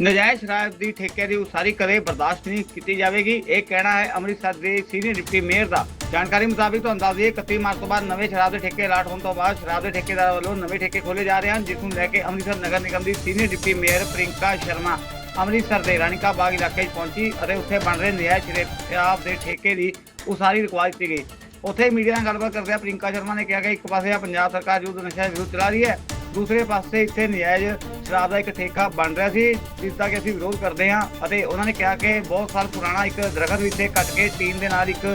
ਨਜਾਇਜ਼ ਸ਼ਰਾਬ ਦੀ ਠੇਕੇ ਦੀ ਉਸਾਰੀ ਕਦੇ ਬਰਦਾਸ਼ਤ ਨਹੀਂ ਕੀਤੀ ਜਾਵੇਗੀ। ਇਹ ਕਹਿਣਾ ਹੈ ਅੰਮ੍ਰਿਤਸਰ ਦੇ ਸੀਨੀਅਰ ਡਿਪਟੀ ਮੇਅਰ ਦਾ। ਜਾਣਕਾਰੀ ਮੁਤਾਬਿਕ ਤੁਹਾਨੂੰ ਦੱਸ ਦਈਏ 31 ਮਾਰਚ ਤੋਂ ਬਾਅਦ ਨਵੇਂ ਸ਼ਰਾਬ ਦੇ ਠੇਕੇ ਅਲਾਟ ਹੋਣ ਤੋਂ ਬਾਅਦ ਸ਼ਰਾਬ ਦੇ ਠੇਕੇਦਾਰਾਂ ਵੱਲੋਂ ਨਵੇਂ ਠੇਕੇ ਖੋਲੇ ਜਾ ਰਹੇ ਹਨ, ਜਿਸ ਨੂੰ ਲੈ ਕੇ ਅੰਮ੍ਰਿਤਸਰ ਨਗਰ ਨਿਗਮ ਦੀ senior deputy mayor Priyanka Sharma Amritsar ਦੇ ਰਾਣੀਕਾ ਬਾਗ ਇਲਾਕੇ 'ਚ ਪਹੁੰਚੀ ਅਤੇ ਉੱਥੇ ਬਣ ਰਹੇ ਨਜਾਇਜ਼ ਸ਼ਰਾਬ ਦੇ ਠੇਕੇ ਦੀ ਉਸਾਰੀ ਰੁਕਵਾ ਦਿੱਤੀ ਗਈ। ਉੱਥੇ ਮੀਡੀਆ ਨਾਲ ਗੱਲਬਾਤ ਕਰਦਿਆਂ ਪ੍ਰਿੰਕਾ ਸ਼ਰਮਾ ਨੇ ਕਿਹਾ ਕਿ ਇੱਕ ਪਾਸੇ ਆ ਪੰਜਾਬ ਸਰਕਾਰ ਯੁੱਧ ਨਸ਼ਾ ਵਿਰੁੱਧ ਚਲਾ ਰਹੀ ਹੈ ਦੂਸਰੇ ਪਾਸੇ ਇੱਥੇ ਨਜਾਇਜ਼ ਸ਼ਰਾਬ ਦਾ ਇੱਕ ਠੇਕਾ ਬਣ ਰਿਹਾ ਸੀ, ਜਿਸ ਦਾ ਕਿ ਅਸੀਂ ਵਿਰੋਧ ਕਰਦੇ ਹਾਂ ਅਤੇ ਉਹਨਾਂ ਨੇ ਕਿਹਾ ਕਿ ਬਹੁਤ ਸਾਲ ਪੁਰਾਣਾ ਇੱਕ ਦਰਖਤ ਵੀ ਇੱਥੇ ਕੱਟ ਕੇ ਟੀਮ ਦੇ ਨਾਲ ਇੱਕ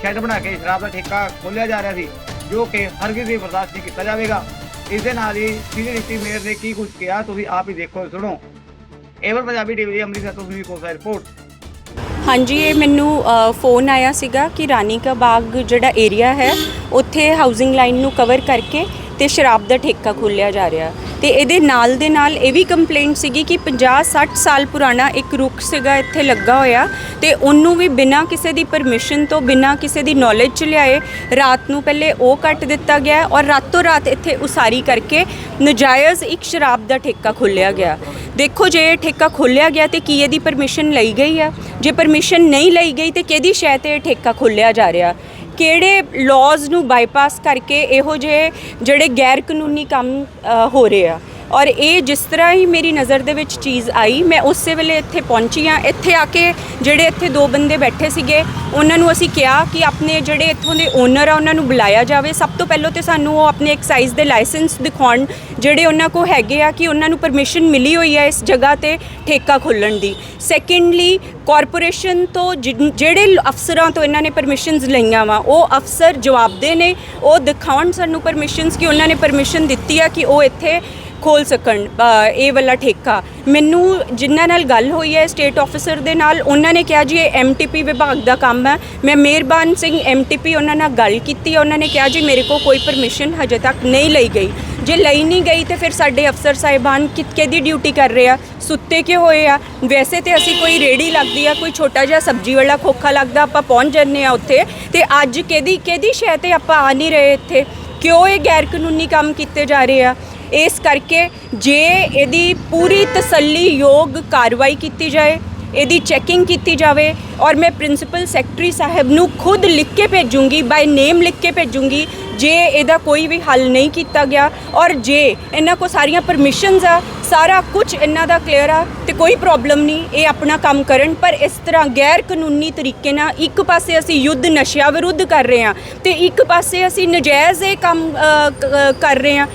ਸ਼ੈੱਡ ਬਣਾ ਕੇ ਸ਼ਰਾਬ ਦਾ ਠੇਕਾ ਖੋਲ੍ਹਿਆ ਜਾ ਰਿਹਾ ਸੀ, ਜੋ ਕਿ ਹਰਗਿਜ਼ ਵੀ ਬਰਦਾਸ਼ਤ ਨਹੀਂ ਕੀਤਾ ਜਾਵੇਗਾ। ਇਸ ਦੇ ਨਾਲ ਹੀ ਸੀਨੀਅਰ ਡਿਪਟੀ ਮੇਅਰ ਨੇ ਕੀ ਕੁਝ ਕਿਹਾ, ਤੁਸੀਂ ਆਪ ਹੀ ਦੇਖੋ, ਸੁਣੋ। ਏਵਨ ਪੰਜਾਬੀ ਟੀਵੀ ਦੀ ਅੰਮ੍ਰਿਤਸਰ ਤੋਂ ਸੁਨੀਲ ਕੋਸਾ ਰਿਪੋਰਟ। ਹਾਂਜੀ, ਇਹ ਮੈਨੂੰ ਫੋਨ ਆਇਆ ਸੀਗਾ ਕਿ ਰਾਨੀ ਕਾ ਬਾਗ ਜਿਹੜਾ ਏਰੀਆ ਹੈ, ਉੱਥੇ ਹਾਊਸਿੰਗ ਲਾਈਨ ਨੂੰ ਕਵਰ ਕਰਕੇ ਤੇ ਸ਼ਰਾਬ ਦਾ ਠੇਕਾ ਖੋਲ੍ਹਿਆ ਜਾ ਰਿਹਾ। ਤੇ ਇਹਦੇ ਨਾਲ ਦੇ ਨਾਲ ਇਹ ਵੀ ਕੰਪਲੇਂਟ ਸੀਗੀ ਕਿ 50 60 ਸਾਲ ਪੁਰਾਣਾ ਇੱਕ ਰੁੱਖ ਸੀਗਾ, ਇੱਥੇ ਲੱਗਾ ਹੋਇਆ। ਤੇ ਉਹਨੂੰ ਵੀ ਬਿਨਾਂ ਕਿਸੇ ਦੀ ਪਰਮਿਸ਼ਨ ਤੋਂ, ਬਿਨਾਂ ਕਿਸੇ ਦੀ ਨੌਲੇਜ ਚ ਲਿਆਏ। ਰਾਤ ਨੂੰ ਪਹਿਲੇ ਉਹ ਕੱਟ ਦਿੱਤਾ ਗਿਆ ਔਰ ਰਾਤੋਂ ਰਾਤ ਇੱਥੇ ਉਸਾਰੀ ਕਰਕੇ ਨਜਾਇਜ਼ ਇੱਕ ਸ਼ਰਾਬ ਦਾ ਠੇਕਾ ਖੋਲ੍ਹਿਆ ਗਿਆ। ਦੇਖੋ ਜੇ ਇਹ ਠੇਕਾ ਖੋਲ੍ਹਿਆ ਗਿਆ ਤੇ ਕੀ ਇਹਦੀ ਪਰਮਿਸ਼ਨ ਲਈ ਗਈ ਆ? ਜੇ ਪਰਮਿਸ਼ਨ ਨਹੀਂ ਲਈ ਗਈ ਤੇ ਕਿਹਦੀ ਸ਼ੈ ਤੇ ਇਹ ਠੇਕਾ ਖੋਲ੍ਹਿਆ ਜਾ ਰਿਹਾ? ਕਿਹੜੇ ਲਾਜ਼ ਨੂੰ ਬਾਈਪਾਸ ਕਰਕੇ ਇਹੋ ਜਿਹੇ ਜਿਹੜੇ ਗੈਰ ਕਾਨੂੰਨੀ ਕੰਮ ਹੋ ਰਹੇ ਆ? ਔਰ ਇਹ ਜਿਸ ਤਰ੍ਹਾਂ ਹੀ ਮੇਰੀ ਨਜ਼ਰ ਦੇ ਵਿੱਚ ਚੀਜ਼ ਆਈ, ਮੈਂ ਉਸੇ ਵੇਲੇ ਇੱਥੇ ਪਹੁੰਚੀ ਆ ਇੱਥੇ ਆ ਕੇ ਜਿਹੜੇ ਇੱਥੇ ਦੋ ਬੰਦੇ ਬੈਠੇ ਸੀਗੇ ਉਹਨਾਂ ਨੂੰ ਅਸੀਂ ਕਿਹਾ ਕਿ ਆਪਣੇ ਜਿਹੜੇ ਇੱਥੋਂ ਦੇ ਓਨਰ ਆ ਉਹਨਾਂ ਨੂੰ ਬੁਲਾਇਆ ਜਾਵੇ। ਸਭ ਤੋਂ ਪਹਿਲਾਂ ਤੇ ਸਾਨੂੰ ਉਹ ਆਪਣੇ ਐਕਸਾਈਜ਼ ਦੇ ਲਾਇਸੈਂਸ ਦਿਖਾਉਣ ਜਿਹੜੇ ਉਹਨਾਂ ਕੋ ਹੈਗੇ ਆ ਕਿ ਉਹਨਾਂ ਨੂੰ ਪਰਮਿਸ਼ਨ ਮਿਲੀ ਹੋਈ ਹੈ ਇਸ ਜਗ੍ਹਾ ਤੇ ਠੇਕਾ ਖੋਲਣ ਦੀ। ਸੈਕੰਡਲੀ ਕਾਰਪੋਰੇਸ਼ਨ ਤੋਂ ਜਿ ਜਿਹੜੇ ਅਫਸਰਾਂ ਤੋਂ ਇਹਨਾਂ ਨੇ ਪਰਮਿਸ਼ਨਸ ਲਈਆਂ ਵਾ ਉਹ ਅਫਸਰ ਜਵਾਬਦੇ ਨੇ। ਉਹ ਦਿਖਾਉਣ ਸਾਨੂੰ ਪਰਮਿਸ਼ਨਸ ਕਿ ਉਹਨਾਂ ਨੇ ਪਰਮਿਸ਼ਨ ਦਿੱਤੀ ਆ ਕਿ ਉਹ ਇੱਥੇ ਖੋਲ ਸਕਣ ਅ, ਇਹ ਵਾਲਾ ਠੇਕਾ। ਮੈਨੂੰ ਜਿਨ੍ਹਾਂ ਨਾਲ ਗੱਲ ਹੋਈ ਹੈ ਸਟੇਟ ਆਫੀਸਰ ਦੇ ਨਾਲ, ਉਹਨਾਂ ਨੇ ਕਿਹਾ ਜੀ ਇਹ ਐਮਟੀਪੀ ਵਿਭਾਗ ਦਾ ਕੰਮ ਹੈ। ਮੈਂ ਮਿਹਰਬਾਨ ਸਿੰਘ ਐਮਟੀਪੀ ਉਹਨਾਂ ਨਾਲ ਗੱਲ ਕੀਤੀ, ਉਹਨਾਂ ਨੇ ਕਿਹਾ ਜੀ ਮੇਰੇ ਕੋਲ ਕੋਈ ਪਰਮਿਸ਼ਨ ਹਜੇ ਤੱਕ ਨਹੀਂ ਲਈ ਗਈ। ਜੇ ਲਈ ਨਹੀਂ ਗਈ ਤੇ ਫਿਰ ਸਾਡੇ ਅਫਸਰ ਸਾਹਿਬਾਨ ਕਿਤਕੇ ਦੀ ਡਿਊਟੀ ਕਰ ਰਹੇ ਆ? ਸੁੱਤੇ ਕਿਉਂ ਹੋਏ ਆ? ਵੈਸੇ ਤੇ ਅਸੀਂ ਕੋਈ ਰੇੜੀ ਲੱਗਦੀ ਆ, ਕੋਈ ਛੋਟਾ ਜਿਹਾ ਸਬਜ਼ੀ ਵਾਲਾ ਖੋਖਾ ਲੱਗਦਾ, ਆਪਾਂ ਪਹੁੰਚ ਜੰਨੇ ਆ ਉੱਥੇ। ਤੇ ਅੱਜ ਕਿਹਦੀ ਕਿਹਦੀ ਸ਼ੈ ਤੇ ਆਪਾਂ ਆ ਨਹੀਂ ਰਹੇ ਇੱਥੇ? ਕਿਉਂ ਇਹ ਗੈਰ ਕਾਨੂੰਨੀ ਕੰਮ ਕੀਤੇ ਜਾ ਰਹੇ ਆ? ਇਸ ਕਰਕੇ ਜੇ ਇਹਦੀ ਪੂਰੀ ਤਸੱਲੀ ਯੋਗ ਕਾਰਵਾਈ ਕੀਤੀ ਜਾਏ, ਇਹਦੀ ਚੈਕਿੰਗ ਕੀਤੀ ਜਾਵੇ ਔਰ ਮੈਂ ਪ੍ਰਿੰਸੀਪਲ ਸੈਕਟਰੀ ਸਾਹਿਬ ਨੂੰ ਖੁਦ ਲਿਖ ਕੇ ਭੇਜੂੰਗੀ ਬਾਈ ਨੇਮ ਲਿਖ ਕੇ ਭੇਜੂੰਗੀ, ਜੇ ਇਹਦਾ ਕੋਈ ਵੀ ਹੱਲ ਨਹੀਂ ਕੀਤਾ ਗਿਆ ਔਰ ਜੇ ਇਹਨਾਂ ਕੋ ਸਾਰੀਆਂ ਪਰਮਿਸ਼ਨਸ ਆ, ਸਾਰਾ ਕੁਝ ਇਹਨਾਂ ਦਾ ਕਲੀਅਰ ਆ ਤੇ ਕੋਈ ਪ੍ਰੋਬਲਮ ਨਹੀਂ, ਇਹ ਆਪਣਾ ਕੰਮ ਕਰਨ। ਪਰ ਇਸ ਤਰ੍ਹਾਂ ਗੈਰ ਕਾਨੂੰਨੀ ਤਰੀਕੇ ਨਾਲ ਇੱਕ ਪਾਸੇ ਅਸੀਂ ਯੁੱਧ ਨਸ਼ਿਆਂ ਵਿਰੁੱਧ ਕਰ ਰਹੇ ਹਾਂ ਤੇ ਇੱਕ ਪਾਸੇ ਅਸੀਂ ਨਜਾਇਜ਼ ਇਹ ਕੰਮ ਕਰ ਰਹੇ ਹਾਂ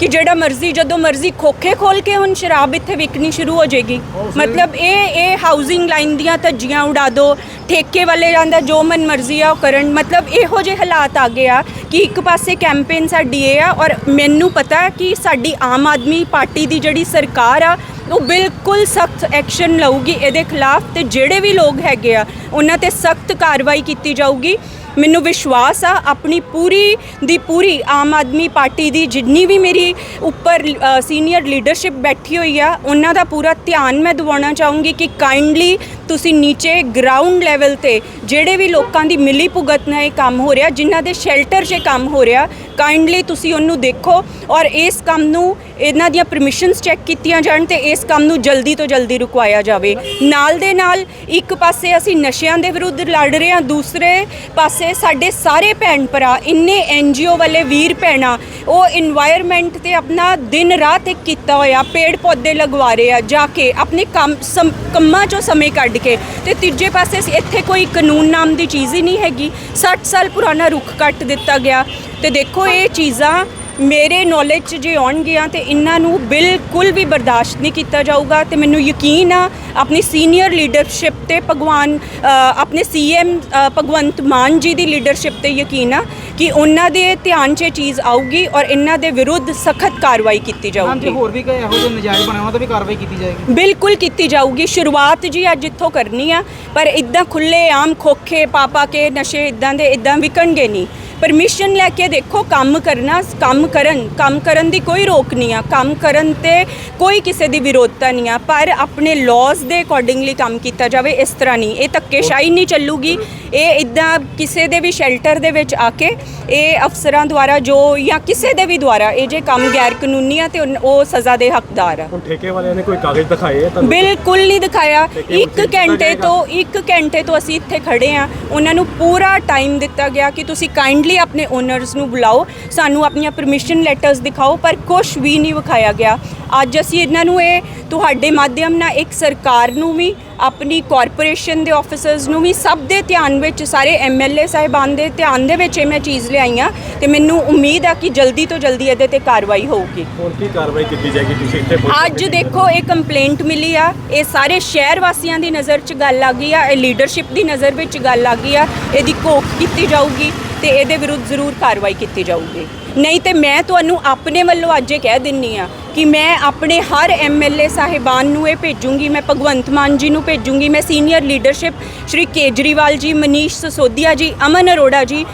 ਕਿ ਜਿਹੜਾ ਮਰਜ਼ੀ ਜਦੋਂ ਮਰਜ਼ੀ ਖੋਖੇ ਖੋਲ ਕੇ ਹੁਣ ਸ਼ਰਾਬ ਇੱਥੇ ਵਿਕਣੀ ਸ਼ੁਰੂ ਹੋ ਜਾਏਗੀ। ਮਤਲਬ ਇਹ ਇਹ ਹਾਊਸਿੰਗ ਲਾਈਨ ਦੀਆਂ ਧੱਜੀਆਂ ਉਡਾ ਦੋ ਠੇਕੇ ਵਾਲੇ ਜਾਂਦਾ ਜੋ ਮਨ ਮਰਜ਼ੀ ਆ ਉਹ ਕਰਨ। ਮਤਲਬ ਇਹੋ ਜਿਹੇ ਹਾਲਾਤ ਆ ਗਏ ਆ ਕਿ ਇੱਕ ਪਾਸੇ ਕੈਂਪੇਨ ਸਾਡੀ ਇਹ ਆ ਔਰ ਮੈਨੂੰ ਪਤਾ ਕਿ ਸਾਡੀ ਆਮ ਆਦਮੀ ਪਾਰਟੀ ਦੀ ਜਿਹੜੀ ਸਰਕਾਰ ਆ ਉਹ ਬਿਲਕੁਲ ਸਖਤ ਐਕਸ਼ਨ ਲਊਗੀ ਇਹਦੇ ਖਿਲਾਫ ਤੇ ਜਿਹੜੇ ਵੀ ਲੋਕ ਹੈਗੇ ਆ ਉਹਨਾਂ ਤੇ ਸਖਤ ਕਾਰਵਾਈ ਕੀਤੀ ਜਾਊਗੀ। ਮੈਨੂੰ ਵਿਸ਼ਵਾਸ ਆ, ਆਪਣੀ ਪੂਰੀ ਦੀ ਪੂਰੀ ਆਮ ਆਦਮੀ ਪਾਰਟੀ ਦੀ ਜਿੰਨੀ ਵੀ ਮੇਰੀ ਉੱਪਰ ਸੀਨੀਅਰ ਲੀਡਰਸ਼ਿਪ ਬੈਠੀ ਹੋਈ ਆ, ਉਹਨਾਂ ਦਾ ਪੂਰਾ ਧਿਆਨ ਮੈਂ ਦਿਵਾਉਣਾ ਚਾਹੂੰਗੀ ਕਿ ਕਾਈਂਡਲੀ ਤੁਸੀਂ ਨੀਚੇ ਗਰਾਊਂਡ ਲੈਵਲ ਤੇ ਜਿਹੜੇ ਵੀ ਲੋਕਾਂ ਦੀ ਮਿਲੀ ਭੁਗਤ ਨਾਲ ਇਹ ਕੰਮ ਹੋ ਰਿਹਾ, ਜਿਨ੍ਹਾਂ ਦੇ ਸ਼ੈਲਟਰ 'ਚ ਕੰਮ ਹੋ ਰਿਹਾ ਕਾਈਂਡਲੀ ਤੁਸੀਂ ਉਹਨੂੰ ਦੇਖੋ ਔਰ ਇਸ ਕੰਮ ਨੂੰ, ਇਹਨਾਂ ਦੀਆਂ ਪਰਮਿਸ਼ਨਸ ਚੈੱਕ ਕੀਤੀਆਂ ਜਾਣ ਤੇ ਇਸ ਕੰਮ ਨੂੰ ਜਲਦੀ ਤੋਂ ਜਲਦੀ ਰੁਕਵਾਇਆ ਜਾਵੇ। ਨਾਲ ਦੇ ਨਾਲ, ਇੱਕ ਪਾਸੇ ਅਸੀਂ ਨਸ਼ਿਆਂ ਦੇ ਵਿਰੁੱਧ ਲੜ ਰਹੇ ਹਾਂ, ਦੂਸਰੇ ਪਾਸੇ ਸਾਡੇ ਸਾਰੇ ਭੈਣ ਭਰਾ ਇੰਨੇ ਐੱਨ ਜੀ ਓ ਵਾਲੇ ਵੀਰ ਭੈਣਾ, ਉਹ এনवायरमेंट ਤੇ ਆਪਣਾ ਦਿਨ ਰਾਤ ਇੱਕ ਕੀਤਾ ਹੋਇਆ ਪੇੜ ਪੌਦੇ ਲਗਵਾ ਰਹੇ ਆ, ਜਾ ਕੇ ਆਪਣੇ ਕੰਮ ਕੰਮਾਂ ਚੋਂ ਸਮੇਂ ਕੱਢ ਕੇ। ਤੇ ਤੀਜੇ ਪਾਸੇ ਇੱਥੇ ਕੋਈ ਕਾਨੂੰਨ ਨਾਮ ਦੀ ਚੀਜ਼ ਹੀ ਨਹੀਂ ਹੈਗੀ। 60 ਸਾਲ ਪੁਰਾਣਾ ਰੁੱਖ ਕੱਟ ਦਿੱਤਾ ਗਿਆ। ਤੇ ਦੇਖੋ ਇਹ ਚੀਜ਼ਾਂ ਮੇਰੇ ਨੌਲੇਜ 'ਚ ਜੇ ਆਉਣਗੀਆਂ ਤੇ ਇਹਨਾਂ ਨੂੰ ਬਿਲਕੁਲ ਵੀ ਬਰਦਾਸ਼ਤ ਨਹੀਂ ਕੀਤਾ ਜਾਊਗਾ। ਤੇ ਮੈਨੂੰ ਯਕੀਨ ਆ ਆਪਣੀ ਸੀਨੀਅਰ ਲੀਡਰਸ਼ਿਪ ਤੇ ਭਗਵਾਨ ਅ, ਆਪਣੇ ਸੀਐਮ ਭਗਵੰਤ ਮਾਨ ਜੀ ਦੀ ਲੀਡਰਸ਼ਿਪ ਤੇ ਯਕੀਨ ਆ ਕਿ ਉਹਨਾਂ ਦੇ ਧਿਆਨ 'ਚ ਇਹ ਚੀਜ਼ ਆਊਗੀ ਔਰ ਇਹਨਾਂ ਦੇ ਵਿਰੁੱਧ ਸਖਤ ਕਾਰਵਾਈ ਕੀਤੀ ਹਾਂ ਤੇ ਜਾਊਗੀ। ਹੋਰ ਵੀ ਕਈ ਇਹੋ ਜਿਹੇ ਨਜਾਇਜ਼ ਬਣੇ ਉਹਨਾਂ ਤੇ ਵੀ ਕਾਰਵਾਈ ਕੀਤੀ ਜਾਏਗੀ। ਬਿਲਕੁਲ ਕੀਤੀ ਜਾਊਗੀ। ਸ਼ੁਰੂਆਤ ਜੀ ਅੱਜ ਇੱਥੋਂ ਕਰਨੀ ਆ ਪਰ ਇਦਾਂ ਖੁੱਲੇ ਆਮ ਖੋਖੇ ਪਾ ਪਾ ਕੇ ਨਸ਼ੇ ਇਦਾਂ ਦੇ ਇਦਾਂ ਵਿਕਣਗੇ ਨਹੀਂ। ਪਰਮਿਸ਼ਨ ਲੈ ਕੇ ਦੇਖੋ ਕੰਮ ਕਰਨਾ ਕੰਮ ਕਰਨ ਕੰਮ ਕਰਨ ਦੀ ਕੋਈ ਰੋਕ ਨਹੀਂ ਆ। ਕੰਮ ਕਰਨ ਤੇ ਕੋਈ ਕਿਸੇ ਦੀ ਵਿਰੋਧਤਾ ਨਹੀਂ ਆ ਪਰ ਆਪਣੇ ਲਾਜ਼ ਦੇ ਅਕੋਰਡਿੰਗਲੀ ਕੰਮ ਕੀਤਾ ਜਾਵੇ ਇਸ ਤਰ੍ਹਾਂ ਨਹੀਂ। ਇਹ ਧੱਕੇਸ਼ਾਹੀ ਨਹੀਂ ਚੱਲੂਗੀ। ਇਹ ਇਦਾਂ ਕਿਸੇ ਦੇ ਵੀ ਸ਼ੈਲਟਰ ਦੇ ਵਿੱਚ ਆ ਕੇ ਇਹ ਅਫਸਰਾਂ ਦੁਆਰਾ ਜੋ ਜਾਂ ਕਿਸੇ ਦੇ ਵੀ ਦੁਆਰਾ ਇਹ ਜੇ ਕੰਮ ਗੈਰ ਕਾਨੂੰਨੀ ਆ ਤੇ ਉਨ- ਉਹ ਸਜ਼ਾ ਦੇ ਹੱਕਦਾਰ ਆ। ਹੁਣ ਠੇਕੇ ਵਾਲਿਆਂ ਨੇ ਕੋਈ ਕਾਗਜ਼ ਦਿਖਾਏ ਆ ਤੁਹਾਨੂੰ? ਬਿਲਕੁਲ ਨਹੀਂ ਦਿਖਾਇਆ। ਇੱਕ ਘੰਟੇ ਜਾਏਗਾ? ਤੋਂ ਇੱਕ ਘੰਟੇ ਤੋਂ ਅਸੀਂ ਇੱਥੇ ਖੜੇ ਆ। ਉਹਨਾਂ ਨੂੰ ਪੂਰਾ ਟਾਈਮ ਦਿੱਤਾ ਗਿਆ ਕਿ ਤੁਸੀਂ ਕਾਈਂਡਲੀ ਆਪਣੇ ਓਨਰਸ ਨੂੰ ਬੁਲਾਓ ਸਾਨੂੰ ਆਪਣੀਆਂ ਪਰਮਿਸ਼ਨ ਲੈਟਰਸ ਦਿਖਾਓ ਪਰ ਕੁਝ ਵੀ ਨਹੀਂ ਵਿਖਾਇਆ ਗਿਆ। ਅੱਜ ਅਸੀਂ ਇਹਨਾਂ ਨੂੰ ਇਹ ਤੁਹਾਡੇ ਮਾਧਿਅਮ ਨਾਲ ਇੱਕ ਸਰਕਾਰ ਨੂੰ ਵੀ ਆਪਣੀ ਕਾਰਪੋਰੇਸ਼ਨ ਦੇ ਆਫੀਸਰਸ ਨੂੰ ਵੀ ਸਭ ਦੇ ਧਿਆਨ ਵਿੱਚ ਸਾਰੇ ਐਮਐਲਏ ਸਾਹਿਬਾਨ ਦੇ ਧਿਆਨ ਦੇ ਵਿੱਚ ਇਹ ਮੈਂ ਚੀਜ਼ ਲਿਆਈਆਂ ਤੇ ਮੈਨੂੰ ਉਮੀਦ ਆ ਕਿ ਜਲਦੀ ਤੋਂ ਜਲਦੀ ਇਹਦੇ ਤੇ ਕਾਰਵਾਈ ਹੋਊਗੀ। ਹੁਣ ਕੀ ਕਾਰਵਾਈ ਕੀਤੀ ਜਾਏਗੀ? ਤੁਸੀਂ ਇੱਥੇ ਅੱਜ ਦੇਖੋ ਇਹ ਕੰਪਲੇਂਟ ਮਿਲੀ ਆ ਇਹ ਸਾਰੇ ਸ਼ਹਿਰ ਵਾਸੀਆਂ ਦੀ ਨਜ਼ਰ 'ਚ ਗੱਲ ਆ ਗਈ ਆ ਇਹ ਲੀਡਰਸ਼ਿਪ ਦੀ ਨਜ਼ਰ ਵਿੱਚ ਗੱਲ ਆ ਗਈ ਆ ਇਹਦੀ ਘੋਖ ਕੀਤੀ ਜਾਊਗੀ। ਤੇ ਇਹਦੇ ਵਿਰੁੱਧ ਜ਼ਰੂਰ ਕਾਰਵਾਈ ਕੀਤੀ ਜਾਊਗੀ। ਨਹੀਂ ਤੇ ਮੈਂ ਤੁਹਾਨੂੰ ਆਪਣੇ ਵੱਲੋਂ ਅੱਜ ਇਹ ਕਹਿ ਦਿੰਨੀ ਆ ਕਿ ਮੈਂ ਆਪਣੇ ਹਰ ਐਮਐਲਏ ਸਾਹਿਬਾਨ ਨੂੰ ਇਹ ਭੇਜੂੰਗੀ, ਮੈਂ ਭਗਵੰਤ ਮਾਨ ਜੀ ਨੂੰ ਭੇਜੂੰਗੀ, ਮੈਂ ਸੀਨੀਅਰ ਲੀਡਰਸ਼ਿਪ ਸ਼੍ਰੀ ਕੇਜਰੀਵਾਲ ਜੀ, ਮਨੀਸ਼ ਸਸੋਦੀਆ ਜੀ, ਅਮਨ ਅਰੋੜਾ ਜੀ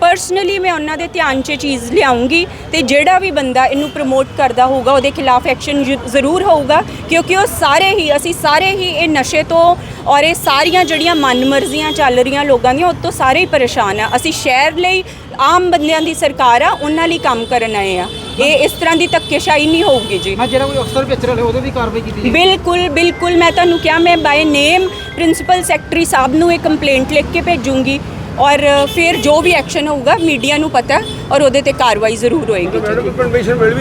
ਪਰਸਨਲੀ ਮੈਂ ਉਹਨਾਂ ਦੇ ਧਿਆਨ 'ਚ ਚੀਜ਼ ਲਿਆਉਂਗੀ ਤੇ ਜਿਹੜਾ ਵੀ ਬੰਦਾ ਇਹਨੂੰ ਪ੍ਰਮੋਟ ਕਰਦਾ ਹੋਊਗਾ ਉਹਦੇ ਖਿਲਾਫ ਐਕਸ਼ਨ ਜ਼ਰੂਰ ਹੋਊਗਾ ਕਿਉਂਕਿ ਉਹ ਸਾਰੇ ਹੀ ਅਸੀਂ ਸਾਰੇ ਹੀ ਇਹ ਨਸ਼ੇ ਤੋਂ ਔਰ ਇਹ ਸਾਰੀਆਂ ਜਿਹੜੀਆਂ ਮਨਮਰਜ਼ੀਆਂ ਚੱਲ ਰਹੀਆਂ ਲੋਕਾਂ ਦੀਆਂ ਉਹ ਤੋਂ ਸਾਰੇ ਹੀ ਪਰੇਸ਼ਾਨ ਆ। ਅਸੀਂ ਸ਼ਹਿਰ ਲਈ ਆਮ ਬੰਦਿਆਂ ਦੀ ਸਰਕਾਰ ਆ ਉਹਨਾਂ ਲਈ ਕੰਮ ਕਰਨ ਆਏ ਆ। ਇਹ ਇਸ ਤਰ੍ਹਾਂ ਦੀ ਧੱਕੇਸ਼ਾਹੀ ਨਹੀਂ ਹੋਊਗੀ ਜੀ। ਹਾਂ ਜਿਹੜਾ ਕੋਈ ਅਫਸਰ ਵਿੱਚ ਰਹੇ ਉਹਦੇ ਵੀ ਕਾਰਵਾਈ ਕੀਤੀ ਜਾਏਗੀ ਬਿਲਕੁਲ ਬਿਲਕੁਲ ਮੈਂ ਤੁਹਾਨੂੰ ਕਿਹਾ ਮੈਂ ਬਾਈ ਨੇਮ ਪ੍ਰਿੰਸੀਪਲ ਸੈਕਟਰੀ ਸਾਹਿਬ ਨੂੰ ਇਹ ਕੰਪਲੇਂਟ ਲਿਖ ਕੇ ਭੇਜੂੰਗੀ। ਔਰ ਫਿਰ ਜੋ ਵੀ ਐਕਸ਼ਨ ਹੋਊਗਾ ਮੀਡੀਆ ਨੂੰ ਪਤਾ ਔਰ ਉਹਦੇ ਤੇ ਕਾਰਵਾਈ ਜ਼ਰੂਰ ਹੋਏਗੀ। ਜੀ ਪਰਮਿਸ਼ਨ ਮਿਲ ਵੀ